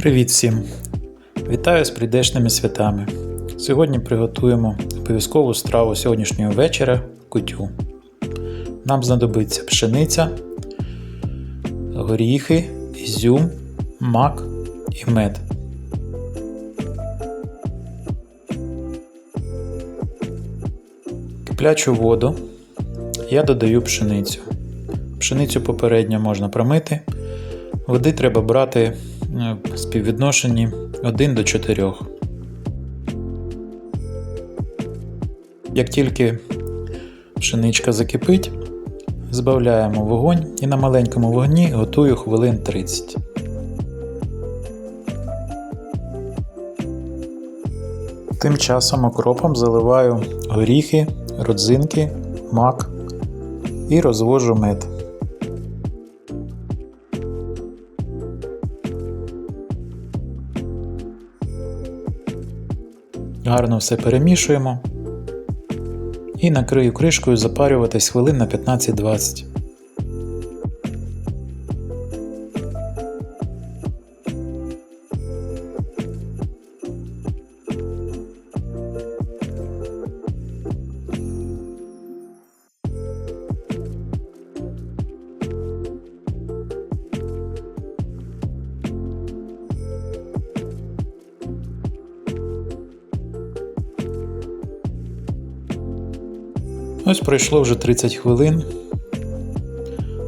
Привіт всім! Вітаю з прийдешними святами. Сьогодні приготуємо обов'язкову страву сьогоднішнього вечора кутю. Нам знадобиться пшениця, горіхи, ізюм, мак і мед. Киплячу воду я додаю пшеницю. Пшеницю попередньо можна промити. Води треба брати співвідношенні 1 до 4. Як тільки пшеничка закипить, збавляємо вогонь і на маленькому вогні готую хвилин 30. Тим часом окропом заливаю горіхи, родзинки, мак і розвожу мед. Гарно все перемішуємо і накрию кришкою запарюватись хвилин на 15-20. Ось пройшло вже 30 хвилин.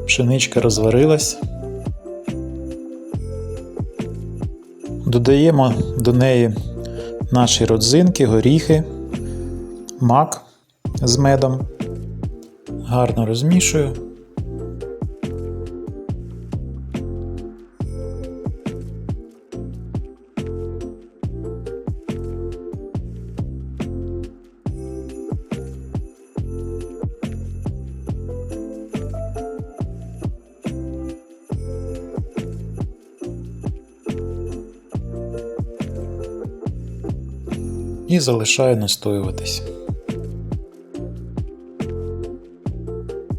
Пшеничка розварилась. Додаємо до неї наші родзинки, горіхи, мак з медом. Гарно розмішую. І залишаю настоюватись.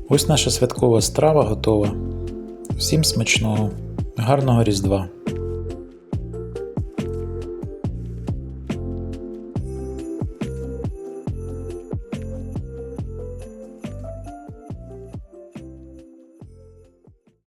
Ось наша святкова страва готова. Всім смачного, гарного Різдва!